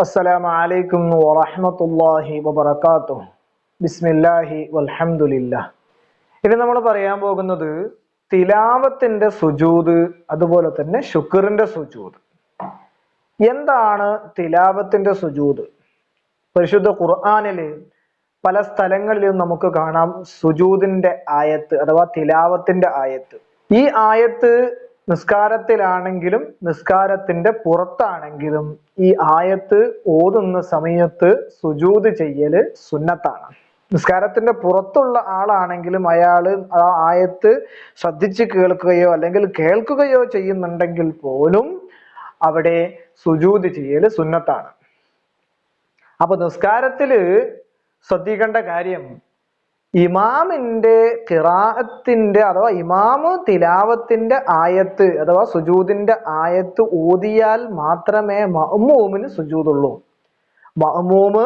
അസ്സലാമു അലൈക്കും വറഹ്മത്തുള്ളാഹി വബറകാതുഹു. ബിസ്മില്ലാഹി വൽഹമുല്ല ഇനി നമ്മൾ പറയാൻ പോകുന്നത് തിലാവത്തിന്റെ സുജൂത് അതുപോലെ തന്നെ ശുക്റിന്റെ സുജൂത്. എന്താണ് തിലാവത്തിന്റെ സുജൂത്? പരിശുദ്ധ ഖുർആാനിൽ പല സ്ഥലങ്ങളിലും നമുക്ക് കാണാം സുജൂദിന്റെ ആയത്ത് അഥവാ തിലാവത്തിന്റെ ആയത്ത്. ഈ ആയത്ത് നിസ്കാരത്തിലാണെങ്കിലും നിസ്കാരത്തിന്റെ പുറത്താണെങ്കിലും ഈ ആയത്ത് ഓതുന്ന സമയത്ത് സുജൂത് ചെയ്യൽ സുന്നത്താണ്. നിസ്കാരത്തിന്റെ പുറത്തുള്ള ആളാണെങ്കിലും അയാൾ ആ ആയത്ത് ശ്രദ്ധിച്ച് കേൾക്കുകയോ അല്ലെങ്കിൽ കേൾക്കുകയോ ചെയ്യുന്നുണ്ടെങ്കിൽ പോലും അവിടെ സുജൂത് ചെയ്യൽ സുന്നത്താണ്. അപ്പൊ നിസ്കാരത്തിൽ ശ്രദ്ധിക്കേണ്ട കാര്യം ഇമാമിന്റെ കിറാഅത്തിന്റെ അഥവാ ഇമാമ് തിലാവത്തിന്റെ ആയത്ത് അഥവാ സുജൂദിന്റെ ആയത്ത് ഓതിയാൽ മാത്രമേ മഹ്മൂമിന് സുജൂദുള്ളൂ മഹ്മൂമ്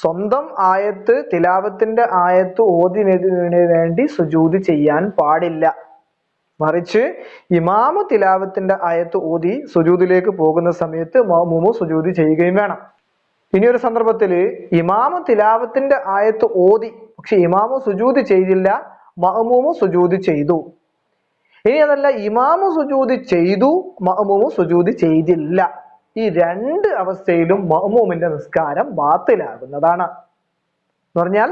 സ്വന്തം ആയത്ത് തിലാവത്തിന്റെ ആയത്ത് ഓതിനതിന് വേണ്ടി സുജൂദ് ചെയ്യാൻ പാടില്ല. മറിച്ച് ഇമാമ് തിലാവത്തിന്റെ ആയത്ത് ഓതി സുജൂദിലേക്ക് പോകുന്ന സമയത്ത് മഹ്മൂമ് സുജൂദ് ചെയ്യുകയും വേണം. ഇനി ഒരു സന്ദർഭത്തിൽ ഇമാമ് തിലാവത്തിന്റെ ആയത്ത് ഓതി. പക്ഷെ ഇമാമ സുജൂതി ചെയ്തില്ല മഹമൂമ് സുജൂതി ചെയ്തു. ഇനി അതല്ല ഇമാമ സുജൂതി ചെയ്തു മഹമൂമ് സുജൂതി ചെയ്തില്ല. ഈ രണ്ട് അവസ്ഥയിലും മഹമൂമിന്റെ നിസ്കാരം ബാത്തിലാകുന്നതാണ്. എന്ന് പറഞ്ഞാൽ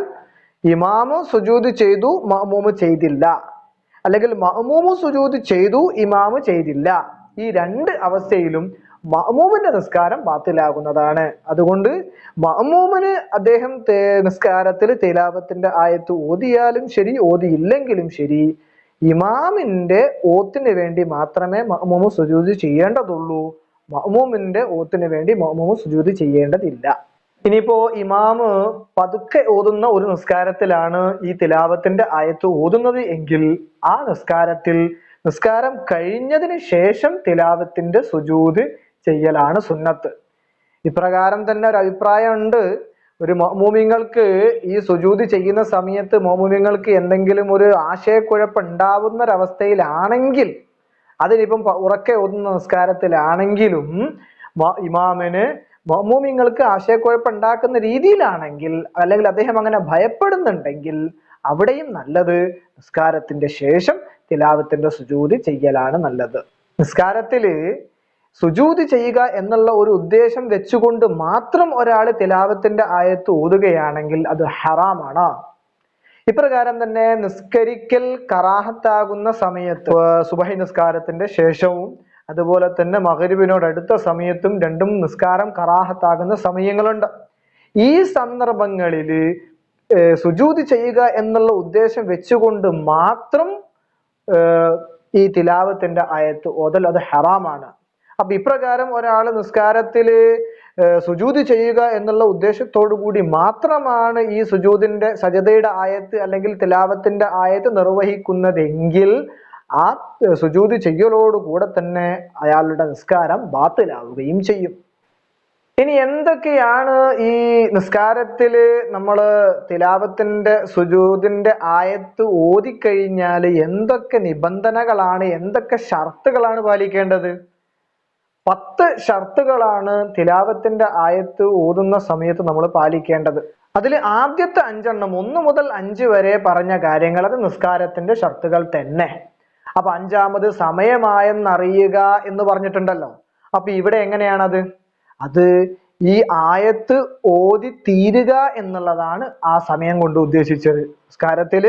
ഇമാമ് സുജൂതി ചെയ്തു മഹമൂമ് ചെയ്തില്ല. അല്ലെങ്കിൽ മഹമൂമ് സുജൂതി ചെയ്തു ഇമാമ് ചെയ്തില്ല. ഈ രണ്ട് അവസ്ഥയിലും മഅ്മൂമിന്റെ നിസ്കാരം ബാത്തിലാകുന്നതാണ്. അതുകൊണ്ട് മഅമൂമിന് അദ്ദേഹം നിസ്കാരത്തിൽ തേലാപത്തിന്റെ ആയത്ത് ഓതിയാലും ശരി ഓതിയില്ലെങ്കിലും ശരി ഇമാമിന്റെ ഓത്തിന് വേണ്ടി മാത്രമേ മഅമൂമ് സുജൂദ് ചെയ്യേണ്ടതുള്ളൂ. മഅമൂമിന്റെ ഓത്തിന് വേണ്ടി മഅമൂമ് സുജൂദ് ചെയ്യേണ്ടതില്ല. ഇനിയിപ്പോ ഇമാമ് പതുക്കെ ഓതുന്ന ഒരു നിസ്കാരത്തിലാണ് ഈ തിലാവത്തിന്റെ ആയത്ത് ഓതുന്നത് എങ്കിൽ ആ നിസ്കാരത്തിൽ നിസ്കാരം കഴിഞ്ഞതിന് ശേഷം തിലാവത്തിന്റെ സുജൂദ് ചെയ്യലാണ് സുന്നത്ത്. ഇപ്രകാരം തന്നെ ഒരു അഭിപ്രായം ഉണ്ട് ഒരു മോമിങ്ങൾക്ക് ഈ സുജൂതി ചെയ്യുന്ന സമയത്ത് മോമിങ്ങൾക്ക് എന്തെങ്കിലും ഒരു ആശയക്കുഴപ്പം ഉണ്ടാവുന്ന ഒരവസ്ഥയിലാണെങ്കിൽ അതിനിപ്പം ഉറക്കെ ഒന്ന് നമസ്കാരത്തിലാണെങ്കിലും ഇമാമിന് മോമിങ്ങൾക്ക് ആശയക്കുഴപ്പം ഉണ്ടാക്കുന്ന രീതിയിലാണെങ്കിൽ അല്ലെങ്കിൽ അദ്ദേഹം അങ്ങനെ ഭയപ്പെടുന്നുണ്ടെങ്കിൽ അവിടെയും നല്ലത് നിസ്കാരത്തിന്റെ ശേഷം തിലാവത്തിന്റെ സുജൂതി ചെയ്യലാണ് നല്ലത്. നിസ്കാരത്തിൽ സുജൂത് ചെയ്യുക എന്നുള്ള ഒരു ഉദ്ദേശം വെച്ചുകൊണ്ട് മാത്രം ഒരാൾ തിലാവത്തിന്റെ ആയത്ത് ഓതുകയാണെങ്കിൽ അത് ഹറാമാണ്. ഇപ്രകാരം തന്നെ നിസ്കരിക്കൽ കറാഹത്താകുന്ന സമയത്ത് സുബഹി നിസ്കാരത്തിന്റെ ശേഷവും അതുപോലെ തന്നെ മകരിബിനോട് അടുത്ത സമയത്തും രണ്ടും നിസ്കാരം കറാഹത്താകുന്ന സമയങ്ങളുണ്ട്. ഈ സന്ദർഭങ്ങളിൽ സുജൂതി ചെയ്യുക എന്നുള്ള ഉദ്ദേശം വെച്ചുകൊണ്ട് മാത്രം ഈ തിലാവത്തിന്റെ ആയത്ത് ഓതൽ അത് ഹറാമാണ്. അപ്പൊ ഇപ്രകാരം ഒരാൾ നിസ്കാരത്തിൽ സുജൂതി ചെയ്യുക എന്നുള്ള ഉദ്ദേശത്തോടു കൂടി മാത്രമാണ് ഈ സുജൂതിന്റെ സജതയുടെ ആയത്ത് അല്ലെങ്കിൽ തിലാവത്തിന്റെ ആയത്ത് നിർവഹിക്കുന്നതെങ്കിൽ ആ സുജൂതി ചെയ്യലോട് കൂടെ തന്നെ അയാളുടെ നിസ്കാരം ബാത്തിലാവുകയും ചെയ്യും. ഇനി എന്തൊക്കെയാണ് ഈ നിസ്കാരത്തിൽ നമ്മൾ തിലാവത്തിന്റെ സുജൂതിന്റെ ആയത്ത് ഓതിക്കഴിഞ്ഞാൽ എന്തൊക്കെ നിബന്ധനകളാണ് എന്തൊക്കെ ഷർത്തുകളാണ് പാലിക്കേണ്ടത്? പത്ത് ഷർത്തുകളാണ് തിലാവത്തിന്റെ ആയത്ത് ഓതുന്ന സമയത്ത് നമ്മൾ പാലിക്കേണ്ടത്. അതിൽ ആദ്യത്തെ അഞ്ചെണ്ണം ഒന്ന് മുതൽ അഞ്ച് വരെ പറഞ്ഞ കാര്യങ്ങൾ അത് നിസ്കാരത്തിന്റെ ഷർത്തുകൾ തന്നെ. അപ്പൊ അഞ്ചാമത് സമയമായെന്നറിയുക എന്ന് പറഞ്ഞിട്ടുണ്ടല്ലോ. അപ്പൊ ഇവിടെ എങ്ങനെയാണത്? അത് ഈ ആയത്ത് ഓതി തീരുക എന്നുള്ളതാണ് ആ സമയം കൊണ്ട് ഉദ്ദേശിച്ചത്. നിസ്കാരത്തിൽ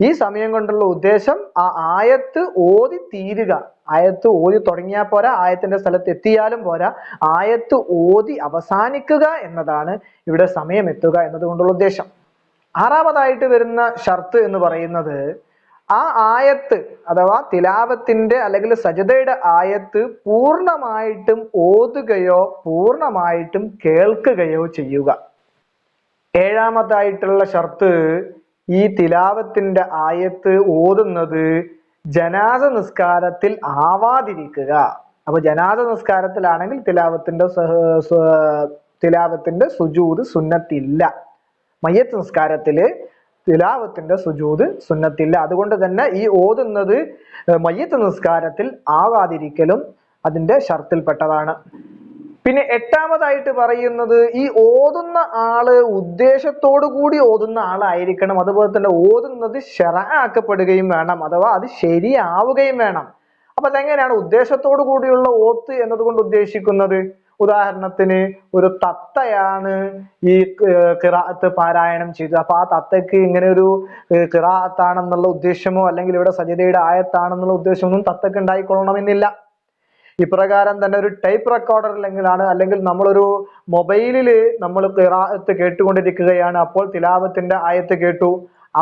ഈ സമയം കൊണ്ടുള്ള ഉദ്ദേശം ആ ആയത്ത് ഓതി തീരുക. ആയത്ത് ഓതി തുടങ്ങിയാൽ പോരാ. ആയത്തിന്റെ സ്ഥലത്ത് എത്തിയാലും പോരാ. ആയത്ത് ഓതി അവസാനിക്കുക എന്നതാണ് ഇവിടെ സമയം എത്തുക എന്നതുകൊണ്ടുള്ള ഉദ്ദേശം. ആറാമതായിട്ട് വരുന്ന ഷർത്ത് എന്ന് പറയുന്നത് ആ ആയത്ത് അഥവാ തിലാവത്തിന്റെ അല്ലെങ്കിൽ സജതയുടെ ആയത്ത് പൂർണമായിട്ടും ഓതുകയോ പൂർണമായിട്ടും കേൾക്കുകയോ ചെയ്യുക. ഏഴാമതായിട്ടുള്ള ഷർത്ത് ഈ തിലാവത്തിന്റെ ആയത്ത് ഓതുന്നത് ജനാസ നിസ്കാരത്തിൽ ആവാതിരിക്കുക. അപ്പൊ ജനാസ നിസ്കാരത്തിലാണെങ്കിൽ തിലാവത്തിന്റെ തിലാവത്തിന്റെ സുജൂത് സുന്നത്തില്ല. മയ്യത്ത് നിസ്കാരത്തിൽ തിലാവത്തിന്റെ സുജൂത് സുന്നത്തില്ല. അതുകൊണ്ട് തന്നെ ഈ ഓതുന്നത് മയ്യത്ത് നിസ്കാരത്തിൽ ആവാതിരിക്കലും അതിന്റെ ഷർത്തിൽപ്പെട്ടതാണ്. പിന്നെ എട്ടാമതായിട്ട് പറയുന്നത് ഈ ഓതുന്ന ആൾ ഉദ്ദേശത്തോടു കൂടി ഓതുന്ന ആളായിരിക്കണം. അതുപോലെ തന്നെ ഓതുന്നത് ഷെറാക്കപ്പെടുകയും വേണം അഥവാ അത് ശരിയാവുകയും വേണം. അപ്പൊ അതെങ്ങനെയാണ് ഉദ്ദേശത്തോടു കൂടിയുള്ള ഓത്ത് എന്നതുകൊണ്ട് ഉദ്ദേശിക്കുന്നത്? ഉദാഹരണത്തിന് ഒരു തത്തയാണ് ഈ കിറാത്ത് പാരായണം ചെയ്തത്. അപ്പൊ ആ തത്തയ്ക്ക് ഇങ്ങനെ ഒരു കിറാത്താണെന്നുള്ള ഉദ്ദേശമോ അല്ലെങ്കിൽ ഇവിടെ സജിതയുടെ ആയത്താണെന്നുള്ള ഉദ്ദേശമൊന്നും തത്തക്ക് ഉണ്ടായിക്കൊള്ളണമെന്നില്ല. ഇപ്രകാരം തന്നെ ഒരു ടൈപ്പ് റെക്കോർഡർ അല്ലെങ്കിലാണ് അല്ലെങ്കിൽ നമ്മളൊരു മൊബൈലിൽ നമ്മൾ ഖിറാഅത്ത് കേട്ടുകൊണ്ടിരിക്കുകയാണ്. അപ്പോൾ തിലാവത്തിന്റെ ആയത്ത് കേട്ടു.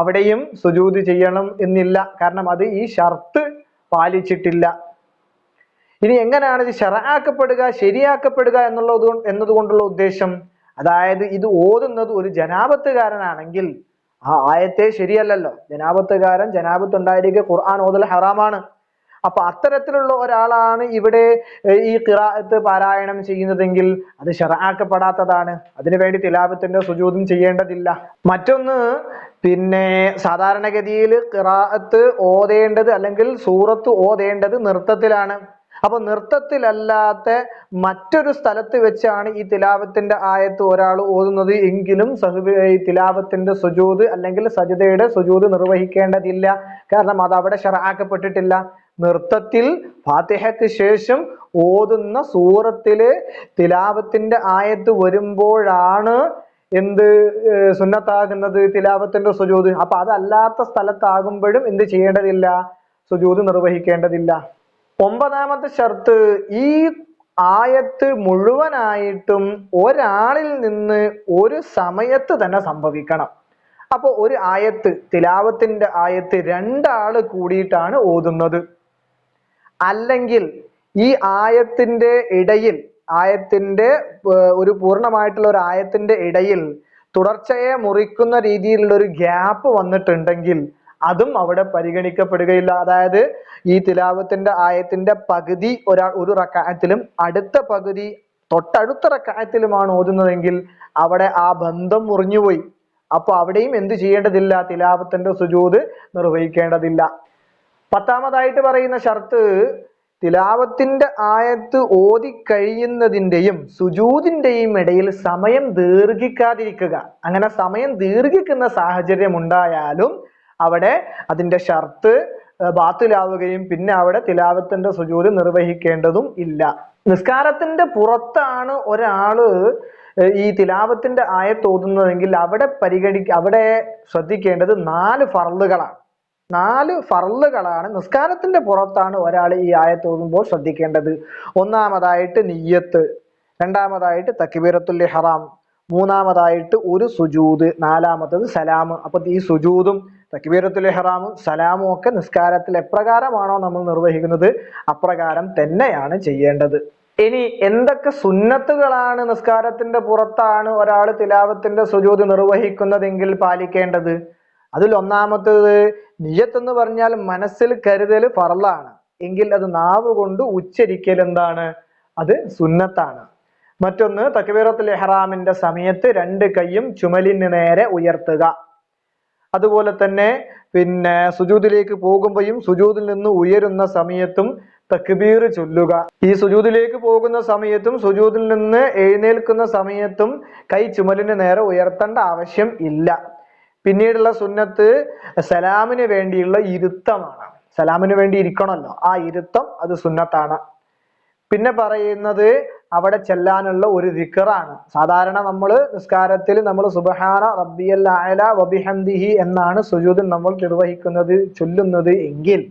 അവിടെയും സുജൂതി ചെയ്യണം എന്നില്ല. കാരണം അത് ഈ ഷർത്ത് പാലിച്ചിട്ടില്ല. ഇനി എങ്ങനെയാണ് ഇത് ഷറാക്കപ്പെടുക ശരിയാക്കപ്പെടുക എന്നുള്ളത് കൊണ്ട് എന്നതുകൊണ്ടുള്ള ഉദ്ദേശം? അതായത് ഇത് ഓതുന്നത് ഒരു ജനാപത്തുകാരനാണെങ്കിൽ ആ ആയത്തെ ശരിയല്ലല്ലോ. ജനാപത്തുകാരൻ ജനാപത്ത് ഉണ്ടായിരിക്കെ ഖുർആൻ ഓതൽ ഹറാമാണ്. അപ്പൊ അത്തരത്തിലുള്ള ഒരാളാണ് ഇവിടെ ഈ ഖിറാഅത്ത് പാരായണം ചെയ്യുന്നതെങ്കിൽ അത് ഷെറാക്കപ്പെടാത്തതാണ് അതിനു വേണ്ടി തിലാവത്തിന്റെ സുജൂദും ചെയ്യേണ്ടതില്ല. മറ്റൊന്ന് പിന്നെ സാധാരണഗതിയിൽ ഖിറാഅത്ത് ഓതേണ്ടത് അല്ലെങ്കിൽ സൂറത്ത് ഓതേണ്ടത് നൃത്തത്തിലാണ്. അപ്പൊ നൃത്തത്തിലല്ലാത്ത മറ്റൊരു സ്ഥലത്ത് വെച്ചാണ് ഈ തിലാവത്തിന്റെ ആയത്ത് ഒരാൾ ഓതുന്നത് എങ്കിലും സഹബി ഈ തിലാവത്തിന്റെ സുജൂദ് അല്ലെങ്കിൽ സജിതയുടെ സുജൂദ് നിർവഹിക്കേണ്ടതില്ല. കാരണം അത് അവിടെ ഷറാക്കപ്പെട്ടിട്ടില്ല നൃത്തത്തിൽ ഫാത്തിഹയ്ക്ക് ശേഷം ഓതുന്ന സൂറത്തിൽ തിലാവത്തിന്റെ ആയത്ത് വരുമ്പോഴാണ് എന്ത് സുന്നത്താകുന്നത്? തിലാവത്തിന്റെ സുജൂദ് അപ്പൊ അതല്ലാത്ത സ്ഥലത്താകുമ്പോഴും എന്ത് ചെയ്യേണ്ടതില്ല? സുജൂദ് നിർവഹിക്കേണ്ടതില്ല. ഒമ്പതാമത്തെ ഷർത്ത് ഈ ആയത്ത് മുഴുവനായിട്ടും ഒരാളിൽ നിന്ന് ഒരു സമയത്ത് തന്നെ സംഭവിക്കണം. അപ്പോൾ ഒരു ആയത്ത് തിലാവത്തിന്റെ ആയത്ത് രണ്ടാൾ കൂടിയിട്ടാണ് ഓതുന്നത്. അല്ലെങ്കിൽ ഈ ആയത്തിന്റെ ഇടയിൽ ആയത്തിന്റെ ഒരു പൂർണമായിട്ടുള്ള ഒരു ആയത്തിന്റെ ഇടയിൽ തുടർച്ചയെ മുറിക്കുന്ന രീതിയിലുള്ള ഒരു ഗ്യാപ്പ് വന്നിട്ടുണ്ടെങ്കിൽ അതും അവിടെ പരിഗണിക്കപ്പെടുകയില്ല. അതായത് ഈ തിലാവത്തിന്റെ ആയത്തിന്റെ പകുതി ഒരാൾ ഒരു റക്കായത്തിലും അടുത്ത പകുതി തൊട്ടടുത്ത റക്കായത്തിലുമാണ് ഓതുന്നതെങ്കിൽ അവിടെ ആ ബന്ധം മുറിഞ്ഞുപോയി. അപ്പൊ അവിടെയും എന്ത് ചെയ്യേണ്ടതില്ല? തിലാവത്തിന്റെ സുജൂത് നിർവഹിക്കേണ്ടതില്ല. പത്താമതായിട്ട് പറയുന്ന ഷർത്ത് തിലാവത്തിന്റെ ആയത്ത് ഓതി കഴിയുന്നതിന്റെയും സുജൂതിന്റെയും ഇടയിൽ സമയം ദീർഘിക്കാതിരിക്കുക. അങ്ങനെ സമയം ദീർഘിക്കുന്ന സാഹചര്യം ഉണ്ടായാലും അവിടെ അതിന്റെ ഷർത്ത് ബാത്തിലാവുകയും പിന്നെ അവിടെ തിലാവത്തിന്റെ സുജൂതി നിർവഹിക്കേണ്ടതും ഇല്ല. നിസ്കാരത്തിന്റെ പുറത്താണ് ഒരാൾ ഈ തിലാവത്തിന്റെ ആയത്ത് ഓതുന്നതെങ്കിൽ അവിടെ പരിഗണി അവിടെ ശ്രദ്ധിക്കേണ്ടത് നാല് ഫർളുകളാണ്. നാല് ഫറലുകളാണ്. നിസ്കാരത്തിന്റെ പുറത്താണ് ഒരാൾ ഈ ആയത്ത് ഓതുമ്പോൾ ശ്രദ്ധിക്കേണ്ടത്. ഒന്നാമതായിട്ട് നെയ്യത്ത് രണ്ടാമതായിട്ട് തക്ബീറത്തുൽ ഹറാം മൂന്നാമതായിട്ട് ഒരു സുജൂത് നാലാമത്തത് സലാം അപ്പൊ ഈ സുജൂതും തക്ബീറത്തുൽ ഹറാമും സലാമും ഒക്കെ നിസ്കാരത്തിൽ എപ്രകാരമാണോ നമ്മൾ നിർവഹിക്കുന്നത്? അപ്രകാരം തന്നെയാണ് ചെയ്യേണ്ടത്. ഇനി എന്തൊക്കെ സുന്നത്തുകളാണ് നിസ്കാരത്തിന്റെ പുറത്താണ് ഒരാൾ തിലാവത്തിന്റെ സുജൂദ് നിർവഹിക്കുന്നതെങ്കിൽ പാലിക്കേണ്ടത്? അതിൽ ഒന്നാമത്തേത് നിയത്ത് എന്ന് പറഞ്ഞാൽ മനസ്സിൽ കരുതൽ ഫറലാണ് എങ്കിൽ അത് നാവ് കൊണ്ട് ഉച്ചരിക്കൽ എന്താണ്? അത് സുന്നത്താണ്. മറ്റൊന്ന് തക്ബീറത്തുൽ ഇഹ്റാമിന്റെ സമയത്ത് രണ്ട് കൈയും ചുമലിന് നേരെ ഉയർത്തുക. അതുപോലെ തന്നെ പിന്നെ സുജൂദിലേക്ക് പോകുമ്പോഴും സുജൂദിൽ നിന്ന് ഉയരുന്ന സമയത്തും തക്ബീർ ചൊല്ലുക. ഈ സുജൂദിലേക്ക് പോകുന്ന സമയത്തും സുജൂദിൽ നിന്ന് എഴുന്നേൽക്കുന്ന സമയത്തും കൈ ചുമലിന് നേരെ ഉയർത്തേണ്ട ആവശ്യം ഇല്ല. പിന്നീടുള്ള സുന്നത്ത് സലാമിന് വേണ്ടിയുള്ള ഇരുത്തമാണ്. സലാമിന് വേണ്ടി ഇരിക്കണമല്ലോ. ആ ഇരുത്തം അത് സുന്നത്താണ്. പിന്നെ പറയുന്നത് അവിടെ ചെല്ലാനുള്ള ഒരു ദിക്കറാണ് സാധാരണ നമ്മൾ നിസ്കാരത്തിൽ നമ്മൾ സുബഹാന റബ്ബിയൽ അഅല വബിഹംദിഹി എന്നാണ് സുജൂദിൽ നമ്മൾ നിർവഹിക്കുന്നത് ചൊല്ലുന്നത് എങ്കിൽ.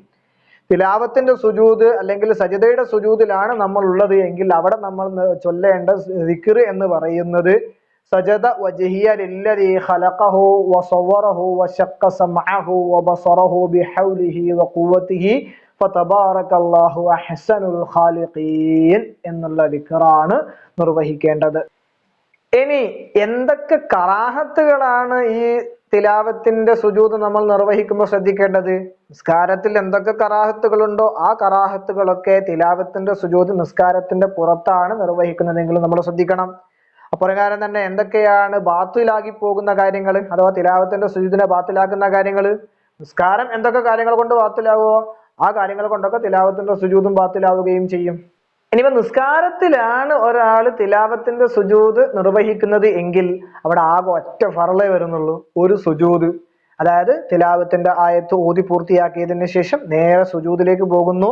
തിലാവത്തിന്റെ സുജൂദ് അല്ലെങ്കിൽ സജിതയുടെ സുജൂദിലാണ് നമ്മൾ ഉള്ളത് എങ്കിൽ അവിടെ നമ്മൾ ചൊല്ലേണ്ട ദിക്കർ എന്ന് പറയുന്നത് സജദ വജഹിയ ഖലഖഹു വസവറഹു വശഖ വബസറഹു ബിഹൗലിഹി ഖാലിഖീൻ എന്നുള്ള ദിക്റാണ് നിർവഹിക്കേണ്ടത്. ഇനി എന്തൊക്കെ കറാഹത്തുകളാണ് ഈ തിലാവത്തിന്റെ സുജൂത് നമ്മൾ നിർവഹിക്കുമ്പോൾ ശ്രദ്ധിക്കേണ്ടത്? നിസ്കാരത്തിൽ എന്തൊക്കെ കറാഹത്തുകളുണ്ടോ ആ കറാഹത്തുകളൊക്കെ തിലാവത്തിന്റെ സുജൂത് നിസ്കാരത്തിന്റെ പുറത്താണ് നിർവഹിക്കുന്നതെങ്കിൽ നമ്മൾ ശ്രദ്ധിക്കണം. അപ്രകാരം തന്നെ എന്തൊക്കെയാണ് ബാത്തിലാകി പോകുന്ന കാര്യങ്ങൾ അഥവാ തിലാവത്തിന്റെ സുജൂതിനെ ബാത്തിലാക്കുന്ന കാര്യങ്ങൾ നിസ്കാരം എന്തൊക്കെ കാര്യങ്ങൾ കൊണ്ട് ബാത്തിലാവുമോ ആ കാര്യങ്ങൾ കൊണ്ടൊക്കെ തിലാവത്തിന്റെ സുജൂതും ബാത്തിലാവുകയും ചെയ്യും. ഇനിയിപ്പോൾ നിസ്കാരത്തിലാണ് ഒരാൾ തിലാവത്തിന്റെ സുജൂത് നിർവഹിക്കുന്നത് എങ്കിൽ അവിടെ ആകെ ഒറ്റ ഫറലേ വരുന്നുള്ളൂ ഒരു സുജൂത്. അതായത് തിലാവത്തിന്റെ ആയത്ത് ഊതി പൂർത്തിയാക്കിയതിന് ശേഷം നേരെ സുജൂതിലേക്ക് പോകുന്നു.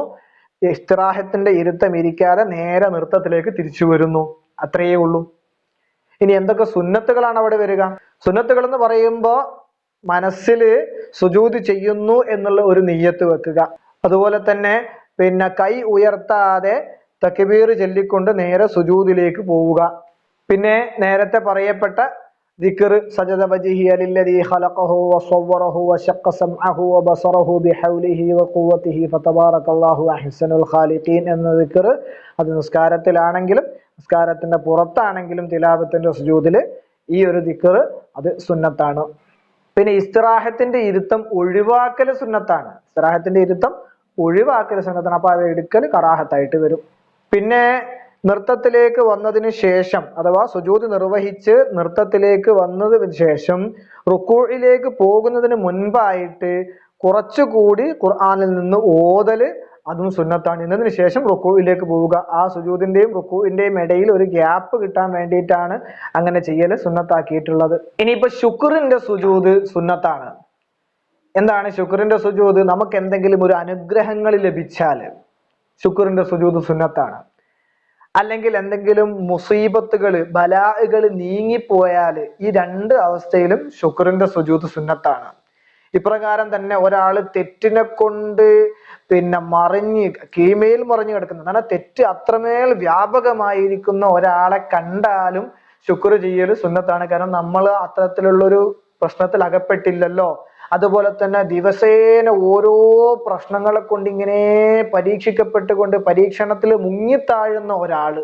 ഇസ്തിറാഹത്തിന്റെ ഇരുത്തം ഇരിക്കാതെ നേരെ നൃത്തത്തിലേക്ക് തിരിച്ചു വരുന്നു. അത്രയേ ഉള്ളൂ. ഇനി എന്തൊക്കെ സുന്നത്തുകളാണ് അവിടെ വരിക? സുന്നത്തുകൾ എന്ന് പറയുമ്പോൾ മനസ്സിൽ സുജൂത് ചെയ്യുന്നു എന്നുള്ള ഒരു നെയ്യത്ത് വെക്കുക. അതുപോലെ തന്നെ പിന്നെ കൈ ഉയർത്താതെ തക്ബീർ ചൊല്ലിക്കൊണ്ട് നേരെ സുജൂതിലേക്ക് പോവുക. പിന്നെ നേരത്തെ പറയപ്പെട്ട ദിക്ർ സജദ ഖലഖഹു വസവ്വറഹു വശഖ സംഅഹു വബസറഹു ബിഹൗലിഹി ഖാലിഖീൻ എന്ന ദിക്ർ അത് നിസ്കാരത്തിലാണെങ്കിലും നിസ്കാരത്തിന്റെ പുറത്താണെങ്കിലും തിലാപത്തിന്റെ സുജൂതിൽ ഈ ഒരു ദിക്കർ അത് സുന്നത്താണ്. പിന്നെ ഇസ്തിറാഹത്തിന്റെ ഇരുത്തം ഒഴിവാക്കൽ സുന്നത്താണ്. ഇസ്തിറാഹത്തിന്റെ ഇരുത്തം ഒഴിവാക്കൽ സുന്നത്താണ്. അപ്പൊ അത് എടുക്കൽ കറാഹത്തായിട്ട് വരും. പിന്നെ നൃത്തത്തിലേക്ക് വന്നതിന് ശേഷം അഥവാ സുജൂത് നിർവഹിച്ച് നൃത്തത്തിലേക്ക് വന്നതിന് ശേഷം റുക്കൂഴിലേക്ക് പോകുന്നതിന് മുൻപായിട്ട് കുറച്ചുകൂടി ഖുർആാനിൽ നിന്ന് ഓതൽ അതും സുന്നത്താണ്. എന്നതിന് ശേഷം റുക്കുവിലേക്ക് പോവുക. ആ സുജൂദിന്റെയും റുക്കുവിന്റെയും ഇടയിൽ ഒരു ഗ്യാപ്പ് കിട്ടാൻ വേണ്ടിയിട്ടാണ് അങ്ങനെ ചെയ്യൽ സുന്നത്താക്കിയിട്ടുള്ളത്. ഇനിയിപ്പോ ശുക്റിന്റെ സുജൂത് സുന്നത്താണ്. എന്താണ് ശുക്റിന്റെ സുജൂത്? നമുക്ക് എന്തെങ്കിലും ഒരു അനുഗ്രഹങ്ങൾ ലഭിച്ചാൽ ശുക്റിന്റെ സുജൂത് സുന്നത്താണ്. അല്ലെങ്കിൽ എന്തെങ്കിലും മുസീബത്തുകൾ ബലാഹുകൾ നീങ്ങിപ്പോയാൽ ഈ രണ്ട് അവസ്ഥയിലും ശുക്റിന്റെ സുജൂത് സുന്നത്താണ്. ഇപ്രകാരം തന്നെ ഒരാൾ തെറ്റിനെ കൊണ്ട് പിന്നെ മറിഞ്ഞ് കീമയിൽ മറിഞ്ഞു കിടക്കുന്നത് കാരണം തെറ്റ് അത്രമേൽ വ്യാപകമായിരിക്കുന്ന ഒരാളെ കണ്ടാലും ശുക്ർ ചെയ്യൽ സുന്നത്താണ്. കാരണം നമ്മൾ അത്തരത്തിലുള്ളൊരു പ്രശ്നത്തിൽ അകപ്പെട്ടില്ലല്ലോ. അതുപോലെ തന്നെ ദിവസേന ഓരോ പ്രശ്നങ്ങളെ കൊണ്ട് ഇങ്ങനെ പരീക്ഷിക്കപ്പെട്ടുകൊണ്ട് പരീക്ഷണത്തിൽ മുങ്ങിത്താഴുന്ന ഒരാൾ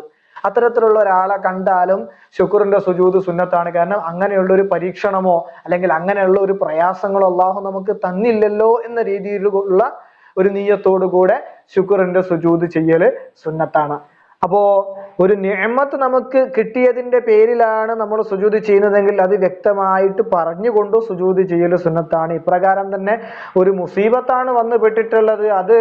അത്തരത്തിലുള്ള ഒരാളെ കണ്ടാലും ശുക്രന്റെ സുജൂത് സുന്നത്താണ്. കാരണം അങ്ങനെയുള്ള ഒരു പരീക്ഷണമോ അല്ലെങ്കിൽ അങ്ങനെയുള്ള ഒരു പ്രയാസങ്ങളോ അള്ളാഹു നമുക്ക് തന്നില്ലല്ലോ എന്ന രീതിയിലുള്ള ഒരു നീയത്തോടു കൂടെ ശുക്രന്റെ സുജൂത് ചെയ്യൽ സുന്നത്താണ്. അപ്പോ ഒരു നിയമത്ത് നമുക്ക് കിട്ടിയതിന്റെ പേരിലാണ് നമ്മൾ സുജൂത് ചെയ്യുന്നതെങ്കിൽ അത് വ്യക്തമായിട്ട് പറഞ്ഞുകൊണ്ട് സുജൂത് ചെയ്യൽ സുന്നത്താണ്. ഇപ്രകാരം തന്നെ ഒരു മുസീബത്താണ് വന്നു പെട്ടിട്ടുള്ളത് അത്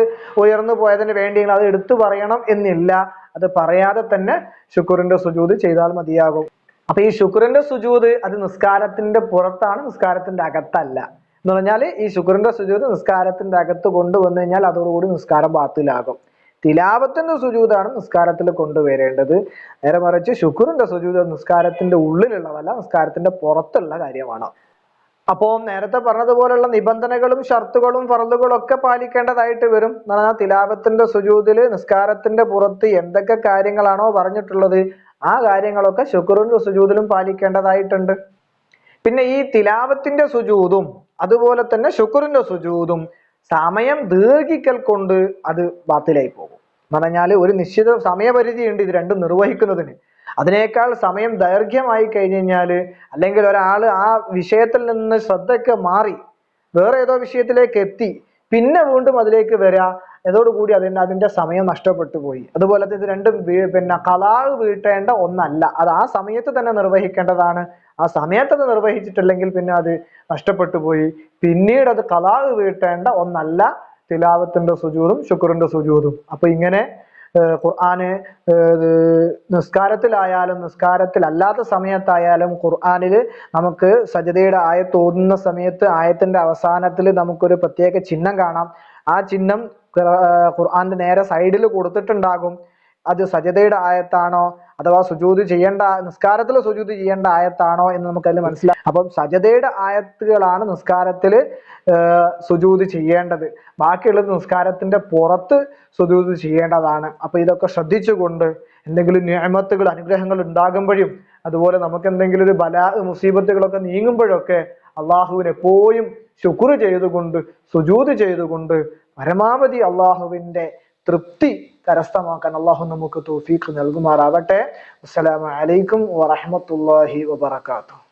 ഉയർന്നു പോയതിന് വേണ്ടി അത് എടുത്തു പറയണം എന്നില്ല. അത് പറയാതെ തന്നെ ശുക്രന്റെ സുജൂത് ചെയ്താൽ മതിയാകും. അപ്പൊ ഈ ശുക്രന്റെ സുജൂത് അത് നിസ്കാരത്തിന്റെ പുറത്താണ് നിസ്കാരത്തിന്റെ അകത്തല്ല. എന്ന് പറഞ്ഞാൽ ഈ ശുക്രന്റെ സുജൂത് നിസ്കാരത്തിന്റെ അകത്ത് കൊണ്ടുവന്നു കഴിഞ്ഞാൽ അതോടുകൂടി നിസ്കാരം ബാത്തിലാകും. തിലാപത്തിന്റെ സുജൂതാണ് നിസ്കാരത്തിൽ കൊണ്ടുവരേണ്ടത്. നേരെ മറിച്ച് ശുക്രന്റെ സുജൂത് നിസ്കാരത്തിന്റെ ഉള്ളിലുള്ളതല്ല നിസ്കാരത്തിന്റെ പുറത്തുള്ള കാര്യമാണ്. അപ്പോൾ നേരത്തെ പറഞ്ഞതുപോലുള്ള നിബന്ധനകളും ഷർത്തുകളും ഫറലുകളും ഒക്കെ പാലിക്കേണ്ടതായിട്ട് വരും. എന്ന് പറഞ്ഞാൽ തിലാവത്തിന്റെ സുജൂതിൽ നിസ്കാരത്തിന്റെ പുറത്ത് എന്തൊക്കെ കാര്യങ്ങളാണോ പറഞ്ഞിട്ടുള്ളത് ആ കാര്യങ്ങളൊക്കെ ശുക്രന്റെ സുജൂതിലും പാലിക്കേണ്ടതായിട്ടുണ്ട്. പിന്നെ ഈ തിലാവത്തിന്റെ സുജൂതും അതുപോലെ തന്നെ ശുക്രന്റെ സുജൂതും സമയം ദീർഘിക്കൽ കൊണ്ട് അത് ബാത്തിലായി പോകും. എന്ന് പറഞ്ഞാൽ ഒരു നിശ്ചിത സമയപരിധി ഉണ്ട് ഇത് രണ്ടും നിർവഹിക്കുന്നതിന്. അതിനേക്കാൾ സമയം ദൈർഘ്യമായി കഴിഞ്ഞു കഴിഞ്ഞാൽ അല്ലെങ്കിൽ ഒരാൾ ആ വിഷയത്തിൽ നിന്ന് ശ്രദ്ധയ്ക്ക് മാറി വേറെ ഏതോ വിഷയത്തിലേക്ക് എത്തി പിന്നെ വീണ്ടും അതിലേക്ക് വരാ അതോടുകൂടി അതിന് അതിന്റെ സമയം നഷ്ടപ്പെട്ടു പോയി. അതുപോലെ തന്നെ ഇത് രണ്ടും പിന്നെ കലാവ് വീട്ടേണ്ട ഒന്നല്ല. അത് ആ സമയത്ത് തന്നെ നിർവഹിക്കേണ്ടതാണ്. ആ സമയത്ത് അത് നിർവഹിച്ചിട്ടില്ലെങ്കിൽ പിന്നെ അത് നഷ്ടപ്പെട്ടു പോയി. പിന്നീട് അത് കലാവ് വീട്ടേണ്ട ഒന്നല്ല. തിലാവത്തിന്റെ സുജൂതും ശുക്റിന്റെ സുജൂതും. അപ്പൊ ഇങ്ങനെ ഖുർആന് നിസ്കാരത്തിലായാലും നിസ്കാരത്തിലല്ലാത്ത സമയത്തായാലും ഖുർആനിൽ നമുക്ക് സജതയുടെ ആയത്ത് ഓതുന്ന സമയത്ത് ആയത്തിന്റെ അവസാനത്തിൽ നമുക്കൊരു പ്രത്യേക ചിഹ്നം കാണാം. ആ ചിഹ്നം ഖുർആന്റെ നേരെ സൈഡിൽ കൊടുത്തിട്ടുണ്ടാകും. അത് സജതയുടെ ആയത്താണോ? അഥവാ സുജൂത് ചെയ്യേണ്ട നിസ്കാരത്തിൽ സുജൂത് ചെയ്യേണ്ട ആയത്താണോ എന്ന് നമുക്ക് അതിൽ മനസ്സിലാക്കാം അപ്പം സജതയുടെ ആയത്തുകളാണ് നിസ്കാരത്തിൽ സുജൂത് ചെയ്യേണ്ടത്. ബാക്കിയുള്ളത് നിസ്കാരത്തിന്റെ പുറത്ത് സുജൂത് ചെയ്യേണ്ടതാണ്. അപ്പൊ ഇതൊക്കെ ശ്രദ്ധിച്ചുകൊണ്ട് എന്തെങ്കിലും നിയമത്തുകൾ അനുഗ്രഹങ്ങൾ ഉണ്ടാകുമ്പോഴും അതുപോലെ നമുക്ക് എന്തെങ്കിലും ഒരു ബല മുസീബത്തുകളൊക്കെ നീങ്ങുമ്പോഴൊക്കെ അള്ളാഹുവിന് എപ്പോഴും ശുക്ർ ചെയ്തുകൊണ്ട് സുജൂത് ചെയ്തുകൊണ്ട് പരമാവധി അള്ളാഹുവിന്റെ തൃപ്തി കരസ്ഥമാക്കാൻ അള്ളാഹു നമുക്ക് തൗഫീഖ് നൽകുമാറാവട്ടെ. അസ്സലാമു അലൈക്കും വറഹ്മത്തുള്ളാഹി വബറകാതുഹു.